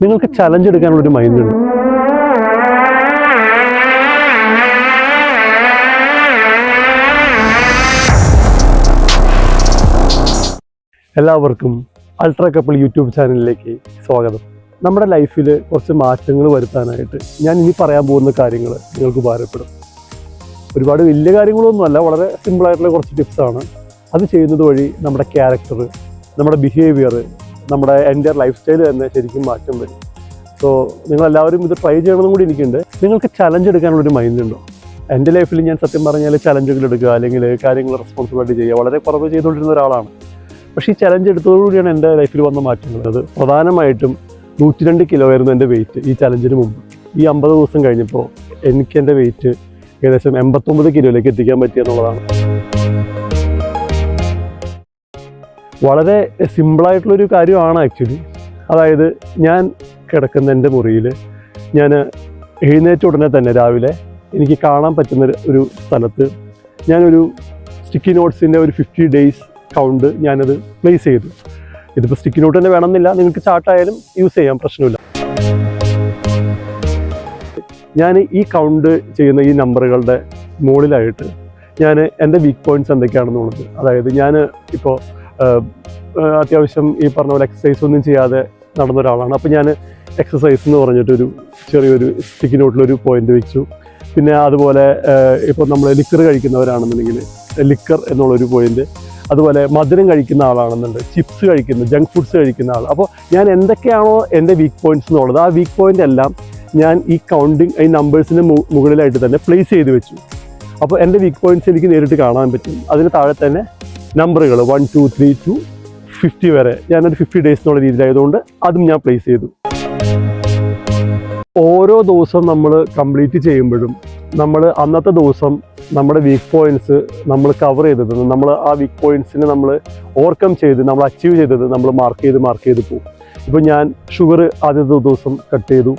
നിങ്ങൾക്ക് ചലഞ്ച് എടുക്കാനുള്ള ഒരു മൈൻഡ് ഉണ്ട് എല്ലാവർക്കും അൾട്രാ കപ്പിൾ യൂട്യൂബ് ചാനലിലേക്ക് സ്വാഗതം. നമ്മുടെ ലൈഫിൽ കുറച്ച് മാറ്റങ്ങൾ വരുത്താനായിട്ട് ഞാൻ ഇനി പറയാൻ പോകുന്ന കാര്യങ്ങൾ നിങ്ങൾക്ക് ഉപകാരപ്പെടും. ഒരുപാട് വലിയ കാര്യങ്ങളൊന്നുമല്ല വളരെ സിമ്പിളായിട്ടുള്ള കുറച്ച് ടിപ്സാണ് അത് ചെയ്യുന്നത് വഴി നമ്മുടെ ക്യാരക്ടർ നമ്മുടെ ബിഹേവിയർ നമ്മുടെ എന്റെ ലൈഫ് സ്റ്റൈൽ തന്നെ ശരിക്കും മാറ്റം വരും. സോ നിങ്ങളെല്ലാവരും ഇത് ട്രൈ ചെയ്യണമെന്നും കൂടി എനിക്കുണ്ട്. നിങ്ങൾക്ക് ചലഞ്ച് എടുക്കാനുള്ളൊരു മൈൻഡ് ഉണ്ടോ? എന്റെ ലൈഫിൽ ഞാൻ സത്യം പറഞ്ഞാൽ ചലഞ്ചുകൾ എടുക്കുക അല്ലെങ്കിൽ കാര്യങ്ങൾ റെസ്പോൺസിബിലിറ്റി ചെയ്യുക വളരെ കുറവ് ചെയ്തുകൊണ്ടിരുന്ന ഒരാളാണ്. പക്ഷേ ഈ ചലഞ്ച് എടുത്തതോടുകൂടിയാണ് എന്റെ ലൈഫിൽ വന്ന മാറ്റങ്ങൾ. അത് പ്രധാനമായിട്ടും നൂറ്റി രണ്ട് കിലോ ആയിരുന്നു എന്റെ വെയിറ്റ് ഈ ചലഞ്ചിന് മുമ്പ്. ഈ അമ്പത് ദിവസം കഴിഞ്ഞപ്പോൾ എനിക്ക് എന്റെ വെയിറ്റ് ഏകദേശം എൺപത്തൊമ്പത് കിലോയിലേക്ക് എത്തിക്കാൻ പറ്റിയെന്നുള്ളതാണ് വളരെ സിമ്പിളായിട്ടുള്ളൊരു കാര്യമാണ് ആക്ച്വലി അതായത് ഞാൻ കിടക്കുന്ന എന്റെ മുറിയിൽ ഞാൻ എഴുന്നേറ്റ ഉടനെ തന്നെ രാവിലെ എനിക്ക് കാണാൻ പറ്റുന്ന ഒരു- സ്ഥലത്ത് ഞാനൊരു സ്റ്റിക്കി നോട്ട്സിന്റെ ഒരു ഫിഫ്റ്റി ഡേയ്സ് കൗണ്ട് ഞാനത് പ്ലേസ് ചെയ്തു. ഇതിപ്പോൾ സ്റ്റിക്കി നോട്ട് തന്നെ വേണമെന്നില്ല. നിങ്ങൾക്ക് ചാർട്ടായാലും യൂസ് ചെയ്യാം. പ്രശ്നമില്ല. ഞാൻ ഈ കൗണ്ട് ചെയ്യുന്ന ഈ നമ്പറുകളുടെ മുകളിലായിട്ട് ഞാൻ എന്റെ വീക്ക് പോയിന്റ്സ് എന്തൊക്കെയാണെന്നുള്ളത് അതായത് ഞാൻ ഇപ്പോൾ അത്യാവശ്യം ഈ പറഞ്ഞ പോലെ എക്സസൈസ് ഒന്നും ചെയ്യാതെ നടന്ന ഒരാളാണ്. അപ്പോൾ ഞാൻ എക്സസൈസ് എന്ന് പറഞ്ഞിട്ടൊരു ചെറിയൊരു സ്റ്റിക്കി നോട്ടിലൊരു പോയിന്റ് വെച്ചു. പിന്നെ അതുപോലെ ഇപ്പോൾ നമ്മൾ ലിക്കർ കഴിക്കുന്നവരാണെന്നുണ്ടെങ്കിൽ ലിക്കർ എന്നുള്ളൊരു പോയിന്റ് അതുപോലെ മധുരം കഴിക്കുന്ന ആളാണെന്നുണ്ട് ചിപ്സ് കഴിക്കുന്ന ജങ്ക് ഫുഡ്സ് കഴിക്കുന്ന ആൾ അപ്പോൾ ഞാൻ എന്തൊക്കെയാണോ എന്റെ വീക്ക് പോയിന്റ്സ് എന്നുള്ളത് ആ വീക്ക് പോയിന്റ് എല്ലാം ഞാൻ ഈ കൗണ്ടിങ് ഈ നമ്പേഴ്സിന് മുകളിലായിട്ട് തന്നെ പ്ലേസ് ചെയ്ത് വെച്ചു. അപ്പോൾ എന്റെ വീക്ക് പോയിന്റ്സ് എനിക്ക് നേരിട്ട് കാണാൻ പറ്റും. അതിന് താഴെ തന്നെ നമ്പറുകൾ one two three to fifty വരെ. ഞാൻ ഞാനൊരു ഫിഫ്റ്റി ഡേയ്സ് എന്നുള്ള രീതിയിലായതുകൊണ്ട് അതും ഞാൻ പ്ലേസ് ചെയ്തു. ഓരോ ദിവസം നമ്മൾ കംപ്ലീറ്റ് ചെയ്യുമ്പോഴും നമ്മൾ അന്നത്തെ ദിവസം നമ്മുടെ വീക്ക് പോയിന്റ്സ് നമ്മൾ കവർ ചെയ്തത് നമ്മൾ ആ വീക്ക് പോയിന്റ്സിനെ നമ്മൾ ഓവർകം ചെയ്ത് നമ്മൾ അച്ചീവ് ചെയ്തത് നമ്മൾ മാർക്ക് ചെയ്ത് മാർക്ക് ചെയ്ത് പോകും. ഇപ്പോൾ ഞാൻ ഷുഗർ ആദ്യത്തെ ദിവസം കട്ട് ചെയ്തു.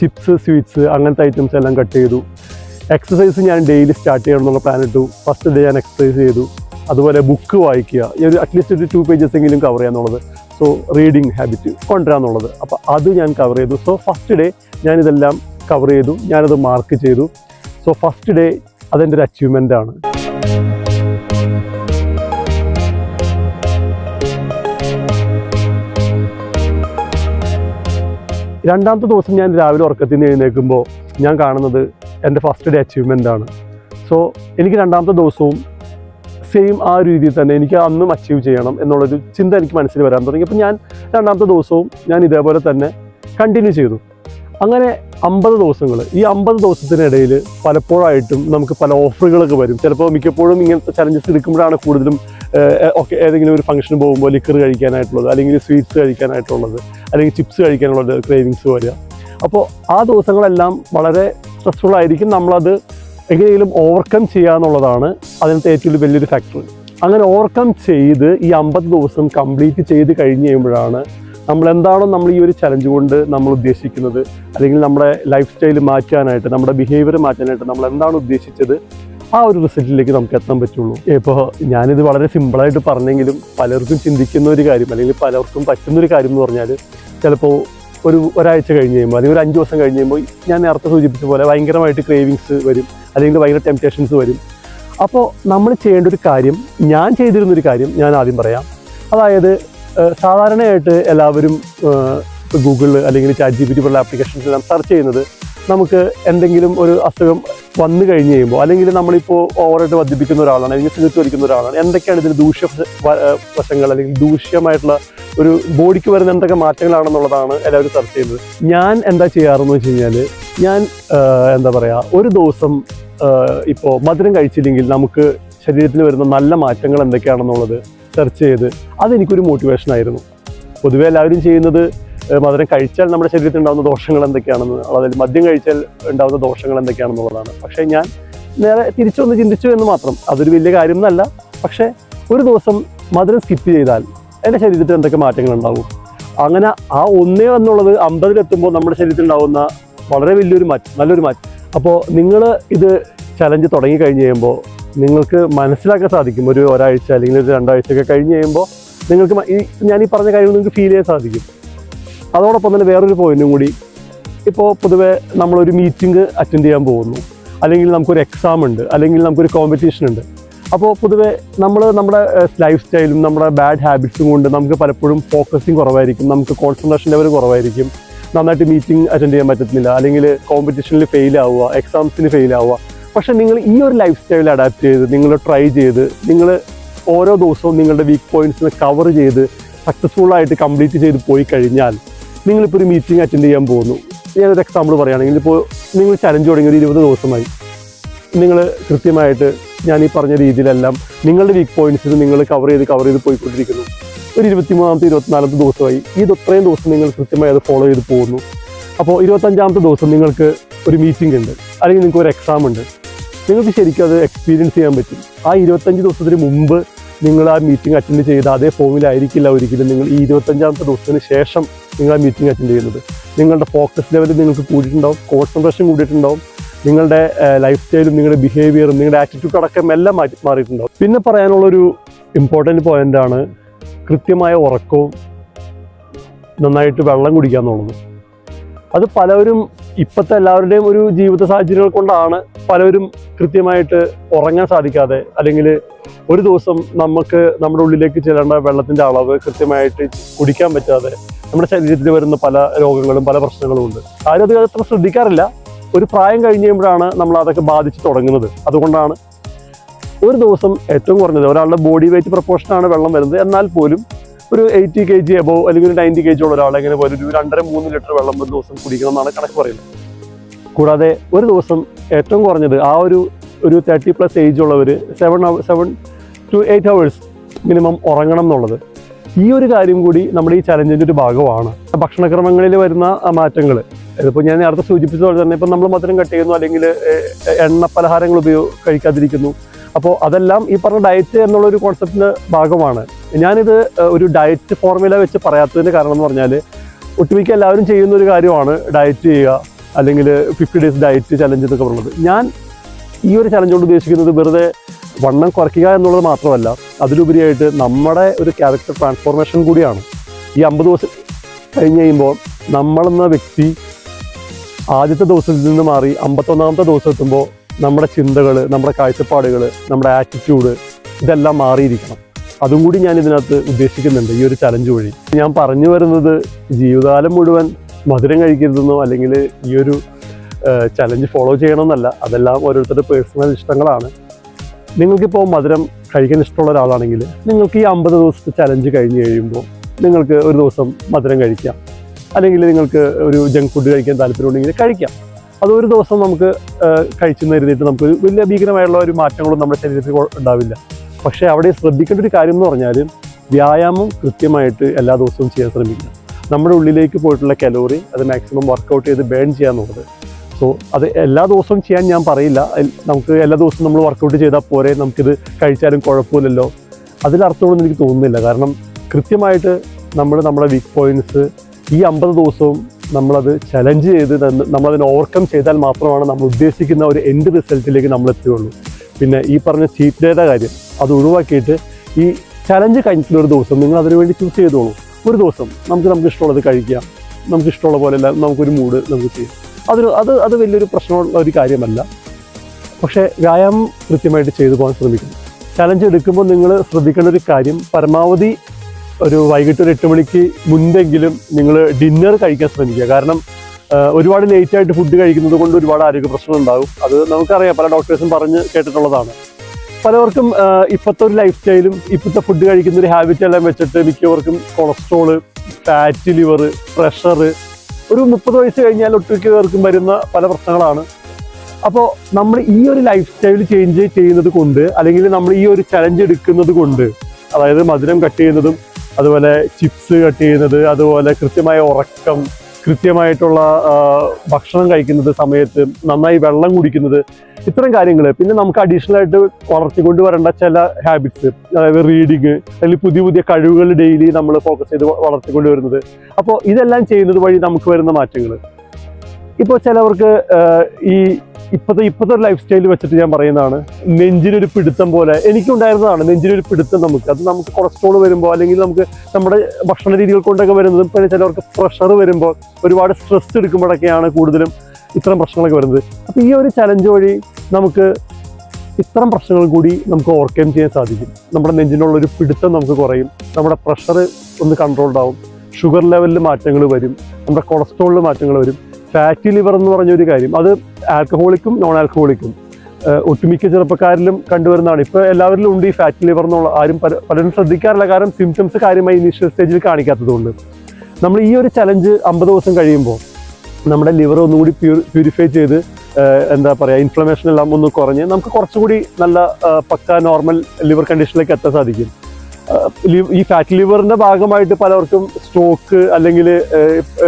ചിപ്സ് സ്വീറ്റ്സ് അങ്ങനത്തെ ഐറ്റംസ് എല്ലാം കട്ട് ചെയ്തു. എക്സസൈസ് ഞാൻ ഡെയിലി സ്റ്റാർട്ട് ചെയ്യണം എന്നുള്ള പ്ലാൻ ഇട്ടു. ഫസ്റ്റ് ഡേ ഞാൻ എക്സസൈസ് ചെയ്തു. അതുപോലെ ബുക്ക് വായിക്കുക. ഒരു അറ്റ്ലീസ്റ്റ് ഒരു ടു പേജസ് എങ്കിലും കവർ ചെയ്യാന്നുള്ളത് സോ റീഡിങ് ഹാബിറ്റ് കൊണ്ടുവരാന്നുള്ളത് അപ്പോൾ അത് ഞാൻ കവർ ചെയ്തു. സോ ഫസ്റ്റ് ഡേ ഞാനിതെല്ലാം കവർ ചെയ്തു. ഞാനത് മാർക്ക് ചെയ്തു. സോ ഫസ്റ്റ് ഡേ അതെന്റെ ഒരു അച്ചീവ്മെന്റ് ആണ്. രണ്ടാമത്തെ ദിവസം ഞാൻ രാവിലെ ഉറക്കത്തിൽ നിന്ന് എഴുന്നേൽക്കുമ്പോൾ ഞാൻ കാണുന്നത് എന്റെ ഫസ്റ്റ് ഡേ അച്ചീവ്മെന്റ് ആണ്. സോ എനിക്ക് രണ്ടാമത്തെ ദിവസവും സെയിം ആ രീതിയിൽ തന്നെ എനിക്ക് അന്നും അച്ചീവ് ചെയ്യണം എന്നുള്ളൊരു ചിന്ത എനിക്ക് മനസ്സിൽ വരാൻ തുടങ്ങി. അപ്പോൾ ഞാൻ രണ്ടാമത്തെ ദിവസവും ഞാൻ ഇതേപോലെ തന്നെ കണ്ടിന്യൂ ചെയ്തു. അങ്ങനെ അമ്പത് ദിവസങ്ങൾ ഈ അമ്പത് ദിവസത്തിനിടയിൽ പലപ്പോഴായിട്ടും നമുക്ക് പല ഓഫറുകളൊക്കെ വരും. ചിലപ്പോൾ മിക്കപ്പോഴും ഇങ്ങനത്തെ ചലഞ്ചസ് എടുക്കുമ്പോഴാണ് കൂടുതലും ഒക്കെ ഏതെങ്കിലും ഒരു ഫംഗ്ഷന് പോകുമ്പോൾ ലിക്കർ കഴിക്കാനായിട്ടുള്ളത് അല്ലെങ്കിൽ സ്വീറ്റ്സ് കഴിക്കാനായിട്ടുള്ളത് അല്ലെങ്കിൽ ചിപ്സ് കഴിക്കാനുള്ളത് ക്രേവിങ്സ് വരിക. അപ്പോൾ ആ ദിവസങ്ങളെല്ലാം വളരെ സ്ട്രെസ്ഫുൾ ആയിരിക്കും. നമ്മളത് എങ്ങനെയെങ്കിലും ഓവർകം ചെയ്യുക എന്നുള്ളതാണ് അതിനകത്ത് ഏറ്റവും വലിയൊരു ഫാക്ടർ അങ്ങനെ ഓവർകം ചെയ്ത് ഈ അമ്പത് ദിവസം കംപ്ലീറ്റ് ചെയ്ത് കഴിഞ്ഞ് കഴിയുമ്പോഴാണ് നമ്മൾ എന്താണോ നമ്മൾ ഈ ഒരു ചലഞ്ച് കൊണ്ട് നമ്മൾ ഉദ്ദേശിക്കുന്നത്. അല്ലെങ്കിൽ നമ്മുടെ ലൈഫ് സ്റ്റൈൽ മാറ്റാനായിട്ട് നമ്മുടെ ബിഹേവിയർ മാറ്റാനായിട്ട് നമ്മൾ എന്താണ് ഉദ്ദേശിച്ചത്? ആ ഒരു റിസൾട്ടിലേക്ക് നമുക്ക് എത്താൻ പറ്റുള്ളൂ. ഇപ്പോൾ ഞാനിത് വളരെ സിമ്പിളായിട്ട് പറഞ്ഞെങ്കിലും പലർക്കും ചിന്തിക്കുന്ന ഒരു കാര്യം അല്ലെങ്കിൽ പലർക്കും പറ്റുന്ന ഒരു കാര്യം എന്ന് പറഞ്ഞാൽ ചിലപ്പോൾ ഒരു ഒരാഴ്ച കഴിഞ്ഞ് കഴിയുമ്പോൾ അല്ലെങ്കിൽ ഒരു അഞ്ച് ദിവസം കഴിഞ്ഞ് കഴിയുമ്പോൾ ഞാൻ നേരത്തെ സൂചിപ്പിച്ച പോലെ ഭയങ്കരമായിട്ട് ക്രേവിങ്സ് വരും. അല്ലെങ്കിൽ ഭയങ്കര ടെംപ്റ്റേഷൻസ് വരും. അപ്പോൾ നമ്മൾ ചെയ്യേണ്ട ഒരു കാര്യം ഞാൻ ചെയ്തിരുന്നൊരു കാര്യം ഞാൻ ആദ്യം പറയാം. അതായത് സാധാരണയായിട്ട് എല്ലാവരും ഗൂഗിളിൽ അല്ലെങ്കിൽ ചാറ്റ് ജി പി ടി പോലുള്ള ആപ്ലിക്കേഷൻസ് എല്ലാം സെർച്ച് ചെയ്യുന്നത് നമുക്ക് എന്തെങ്കിലും ഒരു അസുഖം വന്നു കഴിഞ്ഞ് കഴിയുമ്പോൾ അല്ലെങ്കിൽ നമ്മളിപ്പോൾ ഓവറായിട്ട് വർദ്ധിപ്പിക്കുന്ന ഒരാളാണ് അല്ലെങ്കിൽ സിഗരറ്റ് വലിക്കുന്ന ഒരാളാണ് എന്തൊക്കെയാണ് ഇതിന് ദൂഷ്യ വശങ്ങൾ അല്ലെങ്കിൽ ദൂഷ്യമായിട്ടുള്ള ഒരു ബോഡിക്ക് വരുന്ന എന്തൊക്കെ മാറ്റങ്ങളാണെന്നുള്ളതാണ് എല്ലാവരും സെർച്ച് ചെയ്യുന്നത്. ഞാൻ എന്താ ചെയ്യാറെന്ന് വെച്ച് കഴിഞ്ഞാൽ ഞാൻ എന്താ പറയുക ഒരു ദിവസം ഇപ്പോൾ മധുരം കഴിച്ചില്ലെങ്കിൽ നമുക്ക് ശരീരത്തിൽ വരുന്ന നല്ല മാറ്റങ്ങൾ എന്തൊക്കെയാണെന്നുള്ളത് സെർച്ച് ചെയ്ത് അതെനിക്കൊരു മോട്ടിവേഷൻ ആയിരുന്നു. പൊതുവെ എല്ലാവരും ചെയ്യുന്നത് മധുരം കഴിച്ചാൽ നമ്മുടെ ശരീരത്തിൽ ഉണ്ടാകുന്ന ദോഷങ്ങൾ എന്തൊക്കെയാണെന്ന് അതായത് മദ്യം കഴിച്ചാൽ ഉണ്ടാകുന്ന ദോഷങ്ങൾ എന്തൊക്കെയാണെന്നുള്ളതാണ്. പക്ഷേ ഞാൻ നേരെ തിരിച്ചൊന്ന് ചിന്തിച്ചു എന്ന് മാത്രം അതൊരു വലിയ കാര്യം എന്നല്ല പക്ഷേ ഒരു ദിവസം മധുരം സ്കിപ്പ് ചെയ്താൽ എന്റെ ശരീരത്തിൽ എന്തൊക്കെ മാറ്റങ്ങൾ ഉണ്ടാകും? അങ്ങനെ ആ ഒന്നേ എന്നുള്ളത് അമ്പതിലെത്തുമ്പോൾ നമ്മുടെ ശരീരത്തിൽ ഉണ്ടാകുന്ന വളരെ വലിയൊരു മാറ്റം നല്ലൊരു മാറ്റം. അപ്പോൾ നിങ്ങൾ ഇത് ചലഞ്ച് തുടങ്ങി കഴിഞ്ഞ് കഴിയുമ്പോൾ നിങ്ങൾക്ക് മനസ്സിലാക്കാൻ സാധിക്കും. ഒരു ഒരാഴ്ച അല്ലെങ്കിൽ ഒരു രണ്ടാഴ്ചയൊക്കെ കഴിഞ്ഞ് കഴിയുമ്പോൾ നിങ്ങൾക്ക് ഈ ഞാൻ ഈ പറഞ്ഞ കാര്യങ്ങൾ നിങ്ങൾക്ക് ഫീൽ ചെയ്യാൻ സാധിക്കും. അതോടൊപ്പം തന്നെ വേറൊരു പോയിന്റും കൂടി. ഇപ്പോൾ പൊതുവെ നമ്മളൊരു മീറ്റിംഗ് അറ്റൻഡ് ചെയ്യാൻ പോകുന്നു. അല്ലെങ്കിൽ നമുക്കൊരു എക്സാം ഉണ്ട്. അല്ലെങ്കിൽ നമുക്കൊരു കോമ്പറ്റീഷൻ ഉണ്ട്. അപ്പോൾ പൊതുവെ നമ്മൾ നമ്മുടെ ലൈഫ് സ്റ്റൈലും നമ്മുടെ ബാഡ് ഹാബിറ്റ്സും കൊണ്ട് നമുക്ക് പലപ്പോഴും ഫോക്കസിങ് കുറവായിരിക്കും. നമുക്ക് കോൺസെൻട്രേഷൻ ലെവൽ കുറവായിരിക്കും. നന്നായിട്ട് മീറ്റിംഗ് അറ്റൻഡ് ചെയ്യാൻ പറ്റത്തില്ല. അല്ലെങ്കിൽ കോമ്പറ്റീഷനിൽ ഫെയിൽ എക്സാംസിന് ഫെയിൽ പക്ഷേ നിങ്ങൾ ഈ ഒരു ലൈഫ് സ്റ്റൈൽ അഡാപ്റ്റ് ചെയ്ത് നിങ്ങൾ ട്രൈ ചെയ്ത് നിങ്ങൾ ഓരോ ദിവസവും നിങ്ങളുടെ വീക്ക് പോയിന്റ്സിനെ കവർ ചെയ്ത് സക്സസ്ഫുൾ ആയിട്ട് കംപ്ലീറ്റ് ചെയ്ത് പോയി കഴിഞ്ഞാൽ നിങ്ങളിപ്പോൾ ഒരു മീറ്റിംഗ് അറ്റൻഡ് ചെയ്യാൻ പോകുന്നു. ഞാനൊരു എക്സാമ്പിൾ പറയുകയാണെങ്കിൽ ഇപ്പോൾ നിങ്ങൾ ചലഞ്ച് തുടങ്ങി ഒരു ഇരുപത് ദിവസമായി. നിങ്ങൾ കൃത്യമായിട്ട് ഞാൻ ഈ പറഞ്ഞ രീതിയിലെല്ലാം നിങ്ങളുടെ വീക്ക് പോയിന്റ്സിൽ നിങ്ങൾ കവർ ചെയ്ത് കവർ ചെയ്ത് പോയിക്കൊണ്ടിരിക്കുന്നു. ഒരു ഇരുപത്തിമൂന്നാമത്തെ ഇരുപത്തിനാലാമത്തെ ദിവസമായി. ഇത് ഇത്രയും ദിവസം നിങ്ങൾ കൃത്യമായി അത് ഫോളോ ചെയ്ത് പോകുന്നു. അപ്പോൾ ഇരുപത്തഞ്ചാമത്തെ ദിവസം നിങ്ങൾക്ക് ഒരു മീറ്റിംഗ് ഉണ്ട്. അല്ലെങ്കിൽ നിങ്ങൾക്ക് ഒരു എക്സാം ഉണ്ട്. നിങ്ങൾക്ക് ശരിക്കും അത് എക്സ്പീരിയൻസ് ചെയ്യാൻ പറ്റും. ആ ഇരുപത്തഞ്ച് ദിവസത്തിന് മുമ്പ് നിങ്ങൾ ആ മീറ്റിംഗ് അറ്റൻഡ് ചെയ്ത അതേ ഫോമിലായിരിക്കില്ല ഒരിക്കലും നിങ്ങൾ ഈ ഇരുപത്തഞ്ചാമത്തെ ദിവസത്തിന് ശേഷം നിങ്ങൾ ആ മീറ്റിംഗ് അറ്റൻഡ് ചെയ്യുന്നത്. നിങ്ങളുടെ ഫോക്കസ് ലെവൽ നിങ്ങൾക്ക് കൂടിയിട്ടുണ്ടാവും കോൺസെൻട്രേഷൻ കൂടിയിട്ടുണ്ടാവും നിങ്ങളുടെ ലൈഫ് സ്റ്റൈലും നിങ്ങളുടെ ബിഹേവിയറും നിങ്ങളുടെ ആറ്റിറ്റ്യൂഡ് അടക്കം എല്ലാം മാറ്റി മാറിയിട്ടുണ്ടാവും. പിന്നെ പറയാനുള്ളൊരു ഇമ്പോർട്ടന്റ് പോയിന്റാണ് കൃത്യമായ ഉറക്കവും നന്നായിട്ട് വെള്ളം കുടിക്കുക എന്നുള്ളത്. അത് പലവരും ഇപ്പോഴത്തെ എല്ലാവരുടെയും ഒരു ജീവിത സാഹചര്യങ്ങൾ കൊണ്ടാണ് പലരും കൃത്യമായിട്ട് ഉറങ്ങാൻ സാധിക്കാതെ അല്ലെങ്കിൽ ഒരു ദിവസം നമുക്ക് നമ്മുടെ ഉള്ളിലേക്ക് ചെല്ലേണ്ട വെള്ളത്തിന്റെ അളവ് കൃത്യമായിട്ട് കുടിക്കാൻ പറ്റാതെ നമ്മുടെ ശരീരത്തിൽ വരുന്ന പല രോഗങ്ങളും പല പ്രശ്നങ്ങളും ഉണ്ട്. ആരും അത് അത്ര ശ്രദ്ധിക്കാറില്ല. ഒരു പ്രായം കഴിഞ്ഞ് കഴിയുമ്പോഴാണ് നമ്മൾ അതൊക്കെ ബാധിച്ച് തുടങ്ങുന്നത്. അതുകൊണ്ടാണ് ഒരു ദിവസം ഏറ്റവും കുറഞ്ഞത്. ഒരാളുടെ ബോഡി വെയിറ്റ് പ്രപ്പോർഷനാണ് വെള്ളം വരുന്നത്. എന്നാൽ പോലും ഒരു എയ്റ്റി കെ ജി എബോ അല്ലെങ്കിൽ ഒരു നയന്റി കെ ജി ഉള്ള ഒരാൾ എങ്ങനെ പോലും ഒരു രണ്ടര മൂന്ന് ലിറ്റർ വെള്ളം ഒരു ദിവസം കുടിക്കണം എന്നാണ് കണക്ക് പറയുന്നത്. കൂടാതെ ഒരു ദിവസം ഏറ്റവും കുറഞ്ഞത് ആ ഒരു ഒരു തേർട്ടി പ്ലസ് ഏജ് ഉള്ളവർ seven our seven to eight hours minimum ഉറങ്ങണം എന്നുള്ളത് ഈ ഒരു കാര്യം കൂടി നമ്മുടെ ഈ ചലഞ്ചിന്റെ ഒരു ഭാഗമാണ്. ഭക്ഷണക്രമങ്ങളിൽ വരുന്ന മാറ്റങ്ങൾ ഇതിപ്പോൾ ഞാൻ നേരത്തെ സൂചിപ്പിച്ചതുപോലെ തന്നെ ഇപ്പം നമ്മൾ മധുരം കട്ട് ചെയ്യുന്നു അല്ലെങ്കിൽ എണ്ണ പലഹാരങ്ങൾ ഉപയോഗ കഴിക്കാതിരിക്കുന്നു. അപ്പോൾ അതെല്ലാം ഈ പറഞ്ഞ ഡയറ്റ് എന്നുള്ള ഒരു കോൺസെപ്റ്റിന്റെ ഭാഗമാണ്. ഞാനിത് ഒരു ഡയറ്റ് ഫോർമുല വെച്ച് പറയാത്തതിന്റെ കാരണം എന്ന് പറഞ്ഞാൽ ഒട്ടുമിക്ക എല്ലാവരും ചെയ്യുന്ന ഒരു കാര്യമാണ് ഡയറ്റ് ചെയ്യുക അല്ലെങ്കിൽ ഫിഫ്റ്റി ഡേയ്സ് ഡയറ്റ് ചലഞ്ച് എന്നൊക്കെ പറയുന്നത് ഞാൻ ഈ ഒരു ചലഞ്ച് കൊണ്ട് ഉദ്ദേശിക്കുന്നത് വെറുതെ വണ്ണം കുറയ്ക്കുക എന്നുള്ളത് മാത്രമല്ല അതിലുപരിയായിട്ട് നമ്മുടെ ഒരു ക്യാരക്ടർ ട്രാൻസ്ഫോർമേഷൻ കൂടിയാണ്. ഈ അമ്പത് ദിവസം കഴിഞ്ഞ് കഴിയുമ്പോൾ നമ്മളെന്ന വ്യക്തി ആദ്യത്തെ ദിവസത്തിൽ നിന്ന് മാറി അമ്പത്തൊന്നാമത്തെ ദിവസം എത്തുമ്പോൾ നമ്മുടെ ചിന്തകൾ നമ്മുടെ കാഴ്ചപ്പാടുകൾ നമ്മുടെ ആറ്റിറ്റ്യൂഡ് ഇതെല്ലാം മാറിയിരിക്കണം. അതും കൂടി ഞാൻ ഇതിനകത്ത് ഉദ്ദേശിക്കുന്നുണ്ട് ഈ ഒരു ചലഞ്ച് വഴി. ഞാൻ പറഞ്ഞു വരുന്നത് ജീവിതകാലം മുഴുവൻ മധുരം കഴിക്കരുതെന്നോ അല്ലെങ്കിൽ ഈ ഒരു ചലഞ്ച് ഫോളോ ചെയ്യണമെന്നല്ല. അതെല്ലാം ഓരോരുത്തരുടെ പേഴ്സണൽ ഇഷ്ടങ്ങളാണ്. നിങ്ങൾക്കിപ്പോൾ മധുരം കഴിക്കാൻ ഇഷ്ടമുള്ള ഒരാളാണെങ്കിൽ നിങ്ങൾക്ക് ഈ അമ്പത് ദിവസത്തെ ചലഞ്ച് കഴിഞ്ഞ് കഴിയുമ്പോൾ നിങ്ങൾക്ക് ഒരു ദിവസം മധുരം കഴിക്കാം. അല്ലെങ്കിൽ നിങ്ങൾക്ക് ഒരു ജങ്ക് ഫുഡ് കഴിക്കാൻ താല്പര്യമുണ്ടെങ്കിൽ കഴിക്കാം. അത് ഒരു ദിവസം നമുക്ക് കഴിച്ചെന്ന് കരുതിയിട്ട് നമുക്ക് വലിയ ഭീകരമായുള്ള ഒരു മാറ്റങ്ങളും നമ്മുടെ ശരീരത്തിൽ ഉണ്ടാവില്ല. പക്ഷേ അവിടെ ശ്രദ്ധിക്കേണ്ട ഒരു കാര്യം എന്ന് പറഞ്ഞാൽ വ്യായാമം കൃത്യമായിട്ട് എല്ലാ ദിവസവും ചെയ്യാൻ ശ്രമിക്കുക. നമ്മുടെ ഉള്ളിലേക്ക് പോയിട്ടുള്ള കലോറി അത് മാക്സിമം വർക്കൗട്ട് ചെയ്ത് ബേൺ ചെയ്യാന്നുള്ളത് സോ അത് എല്ലാ ദിവസവും ചെയ്യാൻ ഞാൻ പറയില്ല. നമുക്ക് എല്ലാ ദിവസവും നമ്മൾ വർക്കൗട്ട് ചെയ്താൽ പോരെ നമുക്കിത് കഴിച്ചാലും കുഴപ്പമില്ലല്ലോ. അതിലർത്ഥമൊന്നും എനിക്ക് തോന്നുന്നില്ല. കാരണം കൃത്യമായിട്ട് നമ്മൾ നമ്മുടെ വീക്ക് പോയിന്റ്സ് ഈ അമ്പത് ദിവസവും നമ്മളത് ചലഞ്ച് ചെയ്ത് നമ്മളതിനെ ഓവർകം ചെയ്താൽ മാത്രമാണ് നമ്മൾ ഉദ്ദേശിക്കുന്ന ഒരു എൻഡ് റിസൾട്ടിലേക്ക് നമ്മൾ എത്തുകയുള്ളൂ. പിന്നെ ഈ പറഞ്ഞ ചീറ്റ് ഡേയുടെ കാര്യം അത് ഒഴിവാക്കിയിട്ട് ഈ ചലഞ്ച് കഴിഞ്ഞിട്ടുള്ള ഒരു ദിവസം നിങ്ങൾ അതിനു വേണ്ടി ചൂസ് ചെയ്തോളൂ. ഒരു ദിവസം നമുക്ക് നമുക്ക് ഇഷ്ടമുള്ളത് കഴിക്കാം. നമുക്ക് ഇഷ്ടമുള്ള പോലെ എല്ലാം നമുക്കൊരു മൂഡ് നമുക്ക് ചെയ്യാം. അതൊരു അത് അത് വലിയൊരു പ്രശ്നമുള്ള ഒരു കാര്യമല്ല. പക്ഷേ വ്യായാമം കൃത്യമായിട്ട് ചെയ്തു പോകാൻ ശ്രമിക്കണം. ചലഞ്ച് എടുക്കുമ്പോൾ നിങ്ങൾ ശ്രദ്ധിക്കേണ്ട ഒരു കാര്യം പരമാവധി ഒരു വൈകിട്ട് ഒരു എട്ട് മണിക്ക് മുൻപെങ്കിലും നിങ്ങൾ ഡിന്നർ കഴിക്കാൻ ശ്രമിക്കുക. കാരണം ഒരുപാട് ലേറ്റ് ആയിട്ട് ഫുഡ് കഴിക്കുന്നത് കൊണ്ട് ഒരുപാട് ആരോഗ്യ പ്രശ്നം ഉണ്ടാകും. അത് നമുക്കറിയാം. പല ഡോക്ടേഴ്സും പറഞ്ഞ് കേട്ടിട്ടുള്ളതാണ്. പലവർക്കും ഇപ്പോഴത്തെ ഒരു ലൈഫ് സ്റ്റൈലും ഇപ്പോഴത്തെ ഫുഡ് കഴിക്കുന്ന ഒരു ഹാബിറ്റ് എല്ലാം വെച്ചിട്ട് മിക്കവർക്കും കൊളസ്ട്രോൾ ഫാറ്റ് ലിവർ പ്രഷർ ഒരു മുപ്പത് വയസ്സ് കഴിഞ്ഞാൽ ഒട്ടുമിക്ക പേർക്കും വരുന്ന പല പ്രശ്നങ്ങളാണ്. അപ്പോൾ നമ്മൾ ഈ ഒരു ലൈഫ് സ്റ്റൈൽ ചേഞ്ച് ചെയ്യുന്നത് കൊണ്ട് അല്ലെങ്കിൽ നമ്മൾ ഈ ഒരു ചലഞ്ച് എടുക്കുന്നത് കൊണ്ട് അതായത് മധുരം കട്ട് ചെയ്യുന്നതും അതുപോലെ ചിപ്സ് കട്ട് ചെയ്യുന്നത് അതുപോലെ കൃത്യമായ ഉറക്കം കൃത്യമായിട്ടുള്ള ഭക്ഷണം കഴിക്കുന്നത് സമയത്ത് നന്നായി വെള്ളം കുടിക്കുന്നത് ഇത്തരം കാര്യങ്ങൾ പിന്നെ നമുക്ക് അഡീഷണൽ ആയിട്ട് വളർത്തിക്കൊണ്ട് വരേണ്ട ചില ഹാബിറ്റ്സ് അതായത് റീഡിങ് അല്ലെങ്കിൽ പുതിയ പുതിയ കഴിവുകൾ ഡെയിലി നമ്മൾ ഫോക്കസ് ചെയ്ത് വളർത്തിക്കൊണ്ട് വരുന്നത്. അപ്പോൾ ഇതെല്ലാം ചെയ്യുന്നത് വഴി നമുക്ക് വരുന്ന മാറ്റങ്ങൾ ഇപ്പോൾ ചിലവർക്ക് ഈ ഇപ്പോഴത്തെ ഇപ്പോഴത്തെ ലൈഫ് സ്റ്റൈൽ വെച്ചിട്ട് ഞാൻ പറയുന്നതാണ് നെഞ്ചിനൊരു പിടുത്തം പോലെ എനിക്കുണ്ടായിരുന്നതാണ് നെഞ്ചിനൊരു പിടുത്തം നമുക്ക്. അത് നമുക്ക് കൊളസ്ട്രോൾ വരുമ്പോൾ അല്ലെങ്കിൽ നമുക്ക് നമ്മുടെ ഭക്ഷണ രീതികൾ കൊണ്ടൊക്കെ വരുന്നതും പിന്നെ ചിലവർക്ക് പ്രഷർ വരുമ്പോൾ ഒരുപാട് സ്ട്രെസ് എടുക്കുമ്പോഴൊക്കെയാണ് കൂടുതലും ഇത്തരം പ്രശ്നങ്ങളൊക്കെ വരുന്നത്. അപ്പോൾ ഈ ഒരു ചലഞ്ച് വഴി നമുക്ക് ഇത്തരം പ്രശ്നങ്ങൾ കൂടി നമുക്ക് ഓവർകം ചെയ്യാൻ സാധിക്കും. നമ്മുടെ നെഞ്ചിനുള്ള ഒരു പിടുത്തം നമുക്ക് കുറയും. നമ്മുടെ പ്രഷർ ഒന്ന് കൺട്രോൾഡ് ആവും. ഷുഗർ ലെവലിൽ മാറ്റങ്ങൾ വരും. നമ്മുടെ കൊളസ്ട്രോളിൽ മാറ്റങ്ങൾ വരും. ഫാറ്റി ലിവർ എന്ന് പറഞ്ഞ ഒരു കാര്യം. അത് ആൽക്കഹോളിക്കും നോൺ ആൽക്കഹോളിക്കും ഒട്ടുമിക്ക ചെറുപ്പക്കാരിലും കണ്ടുവരുന്നതാണ്. ഇപ്പോൾ എല്ലാവരിലും ഉണ്ട് ഈ ഫാറ്റി ലിവർ എന്നുള്ള ആരും പല- പലരും ശ്രദ്ധിക്കാറില്ല. കാരണം സിംറ്റംസ് കാര്യമായി ഇനീഷ്യൽ സ്റ്റേജിൽ കാണിക്കാത്തതുകൊണ്ട്. നമ്മൾ ഈ ഒരു ചലഞ്ച് അമ്പത് ദിവസം കഴിയുമ്പോൾ നമ്മുടെ ലിവർ ഒന്നുകൂടി പ്യൂർ പ്യൂരിഫൈ ചെയ്ത് എന്താ പറയുക ഇൻഫ്ലമേഷൻ എല്ലാം ഒന്ന് കുറഞ്ഞ് നമുക്ക് കുറച്ചുകൂടി നല്ല പക്ക നോർമൽ ലിവർ കണ്ടീഷനിലേക്ക് എത്താൻ സാധിക്കും. ഈ ഫാറ്റ് ലിവറിന്റെ ഭാഗമായിട്ട് പലർക്കും സ്ട്രോക്ക് അല്ലെങ്കിൽ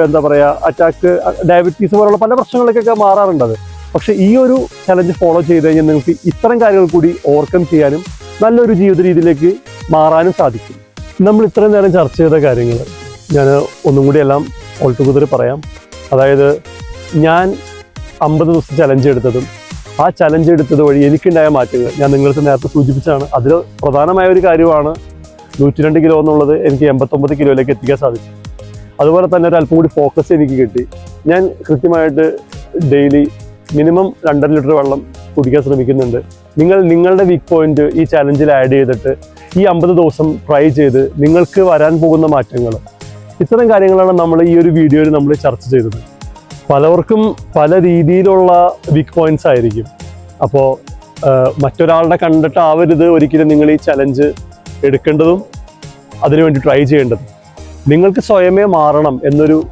എന്താ പറയുക അറ്റാക്ക് ഡയബറ്റീസ് പോലുള്ള പല പ്രശ്നങ്ങളൊക്കെ മാറാറുണ്ട് അത്. പക്ഷെ ഈ ഒരു ചലഞ്ച് ഫോളോ ചെയ്ത് കഴിഞ്ഞാൽ നിങ്ങൾക്ക് ഇത്തരം കാര്യങ്ങൾ കൂടി ഓവർകം ചെയ്യാനും നല്ലൊരു ജീവിത രീതിയിലേക്ക് മാറാനും സാധിക്കും. നമ്മൾ ഇത്രയും നേരം ചർച്ച ചെയ്ത കാര്യങ്ങൾ ഞാൻ ഒന്നും കൂടി എല്ലാം ഓൾ പറയാം. അതായത് ഞാൻ അമ്പത് ദിവസം ചലഞ്ച് എടുത്തതും ആ ചലഞ്ച് എടുത്തത് വഴി എനിക്കുണ്ടായ മാറ്റങ്ങൾ ഞാൻ നിങ്ങൾക്ക് നേരത്തെ സൂചിപ്പിച്ചാണ് അതിൽ പ്രധാനമായ ഒരു കാര്യമാണ് നൂറ്റി രണ്ട് കിലോ എന്നുള്ളത് എനിക്ക് എൺപത്തൊമ്പത് കിലോയിലേക്ക് എത്തിക്കാൻ സാധിച്ചു. അതുപോലെ തന്നെ ഒരു അല്പം കൂടി ഫോക്കസ് എനിക്ക് കിട്ടി. ഞാൻ കൃത്യമായിട്ട് ഡെയിലി മിനിമം രണ്ടര ലിറ്റർ വെള്ളം കുടിക്കാൻ ശ്രമിക്കുന്നുണ്ട്. നിങ്ങൾ നിങ്ങളുടെ വീക്ക് പോയിന്റ് ഈ ചലഞ്ചിൽ ആഡ് ചെയ്തിട്ട് ഈ അമ്പത് ദിവസം ട്രൈ ചെയ്ത് നിങ്ങൾക്ക് വരാൻ പോകുന്ന മാറ്റങ്ങൾ. ഇത്തരം കാര്യങ്ങളാണ് നമ്മൾ ഈ ഒരു വീഡിയോയിൽ നമ്മൾ ചർച്ച ചെയ്തത്. പലവർക്കും പല രീതിയിലുള്ള വീക്ക് പോയിന്റ്സ് ആയിരിക്കും. അപ്പോൾ മറ്റൊരാളുടെ കണ്ടിട്ട് കണ്ടിട്ടാവരുത് ഒരിക്കലും നിങ്ങൾ ഈ ചലഞ്ച് എടുക്കേണ്ടതും അതിനുവേണ്ടി ട്രൈ ചെയ്യേണ്ടതും. നിങ്ങൾക്ക് സ്വയമേ മാറണം എന്നൊരു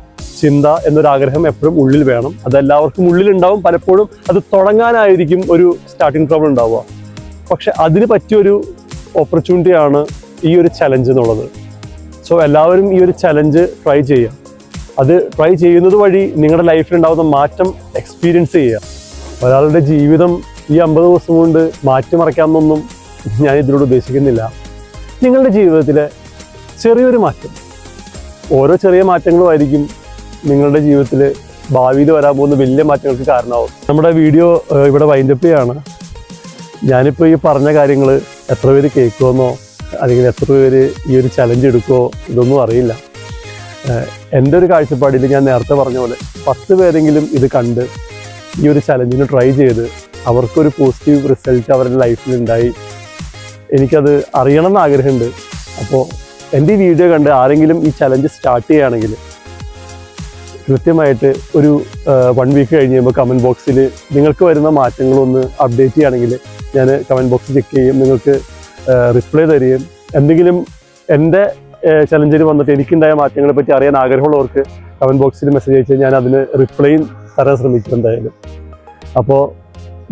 ചിന്ത എന്നൊരു ആഗ്രഹം എപ്പോഴും ഉള്ളിൽ വേണം. അതെല്ലാവർക്കും ഉള്ളിലുണ്ടാവും. പലപ്പോഴും അത് തുടങ്ങാനായിരിക്കും ഒരു സ്റ്റാർട്ടിംഗ് പ്രോബ്ലം ഉണ്ടാവുക. പക്ഷെ അതിന് പറ്റിയൊരു ഓപ്പർച്യൂണിറ്റിയാണ് ഈ ഒരു ചലഞ്ച് എന്നുള്ളത്. സോ എല്ലാവരും ഈ ഒരു ചലഞ്ച് ട്രൈ ചെയ്യുക. അത് ട്രൈ ചെയ്യുന്നത് വഴി നിങ്ങളുടെ ലൈഫിൽ ഉണ്ടാകുന്ന മാറ്റം എക്സ്പീരിയൻസ് ചെയ്യുക. ഒരാളുടെ ജീവിതം ഈ അമ്പത് ദിവസം കൊണ്ട് മാറ്റിമറിക്കാമെന്നൊന്നും ഞാൻ ഇതിലൂടെ ഉദ്ദേശിക്കുന്നില്ല. നിങ്ങളുടെ ജീവിതത്തിലെ ചെറിയൊരു മാറ്റം. ഓരോ ചെറിയ മാറ്റങ്ങളുമായിരിക്കും നിങ്ങളുടെ ജീവിതത്തിൽ ഭാവിയിൽ വരാൻ പോകുന്ന വലിയ മാറ്റങ്ങൾക്ക് കാരണമാവും നമ്മുടെ വീഡിയോ ഇവിടെ വൈൻഡപ്പ് ചെയ്യാണ്. ഞാനിപ്പോൾ ഈ പറഞ്ഞ കാര്യങ്ങൾ എത്ര പേര് കേൾക്കുമെന്നോ അല്ലെങ്കിൽ എത്ര പേര് ഈ ഒരു ചലഞ്ച് എടുക്കുമോ ഇതൊന്നും അറിയില്ല. എന്റെ ഒരു കാഴ്ചപ്പാടിൽ ഞാൻ നേരത്തെ പറഞ്ഞ പോലെ പത്ത് പേരെങ്കിലും ഇത് കണ്ട് ഈ ഒരു ചലഞ്ചിന് ട്രൈ ചെയ്ത് അവർക്കൊരു പോസിറ്റീവ് റിസൾട്ട് അവരുടെ ലൈഫിൽ ഉണ്ടായി. എനിക്കത് അറിയണം എന്ന് ആഗ്രഹമുണ്ട്. അപ്പോൾ എന്റെ ഈ വീഡിയോ കണ്ട് ആരെങ്കിലും ഈ ചലഞ്ച് സ്റ്റാർട്ട് ചെയ്യുകയാണെങ്കിൽ കൃത്യമായിട്ട് ഒരു വൺ വീക്ക് കഴിഞ്ഞ് കഴിയുമ്പോൾ കമന്റ് ബോക്സിൽ നിങ്ങൾക്ക് വരുന്ന മാറ്റങ്ങളൊന്ന് അപ്ഡേറ്റ് ചെയ്യുകയാണെങ്കിൽ ഞാൻ കമന്റ് ബോക്സ് ചെക്ക് ചെയ്യും നിങ്ങൾക്ക് റിപ്ലൈ തരികയും എന്തെങ്കിലും എന്റെ ചലഞ്ചിൽ വന്നിട്ട് എനിക്കുണ്ടായ മാറ്റങ്ങളെ പറ്റി അറിയാൻ ആഗ്രഹമുള്ളവർക്ക് കമന്റ് ബോക്സിൽ മെസ്സേജ് അയച്ചാൽ ഞാൻ അതിന് റിപ്ലൈയും തരാൻ ശ്രമിക്കും എന്തായാലും. അപ്പോൾ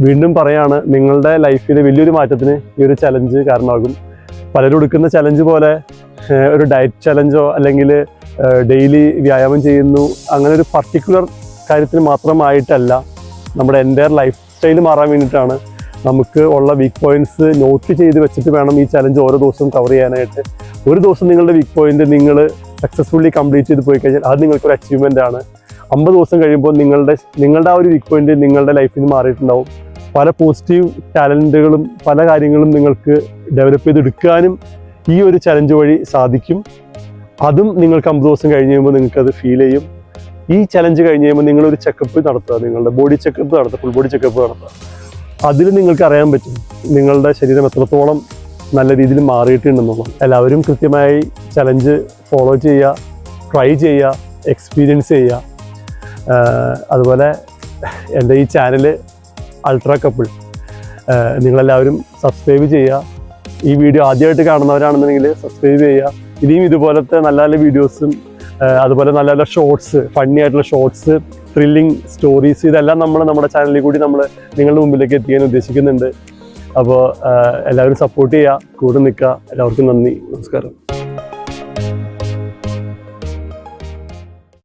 വീണ്ടും പറയാണ് നിങ്ങളുടെ ലൈഫിൽ വലിയൊരു മാറ്റത്തിന് ഈ ഒരു ചലഞ്ച് കാരണമാകും. പലരും എടുക്കുന്ന ചലഞ്ച് പോലെ ഒരു ഡയറ്റ് ചലഞ്ചോ അല്ലെങ്കിൽ ഡെയിലി വ്യായാമം ചെയ്യുന്നു. അങ്ങനെ ഒരു പർട്ടിക്കുലർ കാര്യത്തിന് മാത്രമായിട്ടല്ല നമ്മുടെ എന്റെ ലൈഫ് സ്റ്റൈൽ മാറാൻ വേണ്ടിയിട്ടാണ് നമുക്ക് ഉള്ള വീക്ക് പോയിന്റ്സ് നോട്ട് ചെയ്ത് വെച്ചിട്ട് വേണം ഈ ചലഞ്ച് ഓരോ ദിവസവും കവർ ചെയ്യാനായിട്ട്. ഒരു ദിവസം നിങ്ങളുടെ വീക്ക് പോയിന്റ് നിങ്ങൾ സക്സസ്ഫുള്ളി കംപ്ലീറ്റ് ചെയ്ത് പോയി കഴിഞ്ഞാൽ അത് നിങ്ങൾക്കൊരു അച്ചീവ്മെന്റ് ആണ്. അമ്പത് ദിവസം കഴിയുമ്പോൾ നിങ്ങളുടെ നിങ്ങളുടെ ആ ഒരു വീക്ക് പോയിന്റ് നിങ്ങളുടെ ലൈഫിൽ നിന്ന് മാറിയിട്ടുണ്ടാവും. പല പോസിറ്റീവ് ടാലന്റുകളും പല കാര്യങ്ങളും നിങ്ങൾക്ക് ഡെവലപ്പ് ചെയ്തെടുക്കാനും ഈ ഒരു ചലഞ്ച് വഴി സാധിക്കും. അതും നിങ്ങൾക്ക് അമ്പത് ദിവസം കഴിഞ്ഞ് കഴിയുമ്പോൾ നിങ്ങൾക്കത് ഫീൽ ചെയ്യും. ഈ ചലഞ്ച് കഴിഞ്ഞ് കഴിയുമ്പോൾ നിങ്ങളൊരു ചെക്കപ്പ് നടത്തുക. നിങ്ങളുടെ ബോഡി ചെക്കപ്പ് നടത്തുക. ഫുൾ ബോഡി ചെക്കപ്പ് നടത്തുക. അതിൽ നിങ്ങൾക്ക് അറിയാൻ പറ്റും. നിങ്ങളുടെ ശരീരം എത്രത്തോളം നല്ല രീതിയിൽ മാറിയിട്ടുണ്ടെന്നുള്ളത്. എല്ലാവരും കൃത്യമായി ചലഞ്ച് ഫോളോ ചെയ്യുക. ട്രൈ ചെയ്യുക. എക്സ്പീരിയൻസ് ചെയ്യുക. അതുപോലെ എന്റെ ഈ ചാനൽ അൾട്രാ കപ്പിൾ നിങ്ങളെല്ലാവരും സബ്സ്ക്രൈബ് ചെയ്യുക ഈ വീഡിയോ ആദ്യമായിട്ട് കാണുന്നവരാണെന്നുണ്ടെങ്കിൽ സബ്സ്ക്രൈബ് ചെയ്യുക ഇനിയും ഇതുപോലത്തെ നല്ല നല്ല വീഡിയോസും അതുപോലെ നല്ല നല്ല ഷോർട്സ് ഫണ്ണി ആയിട്ടുള്ള ഷോർട്സ് ത്രില്ലിംഗ് സ്റ്റോറീസ് ഇതെല്ലാം നമ്മൾ നമ്മുടെ ചാനലിൽ കൂടി നമ്മൾ നിങ്ങളുടെ മുമ്പിലേക്ക് എത്തിക്കാൻ ഉദ്ദേശിക്കുന്നുണ്ട്. അപ്പോൾ എല്ലാവരും സപ്പോർട്ട് ചെയ്യുക കൂടെ നിൽക്കുക എല്ലാവർക്കും നന്ദി. നമസ്കാരം.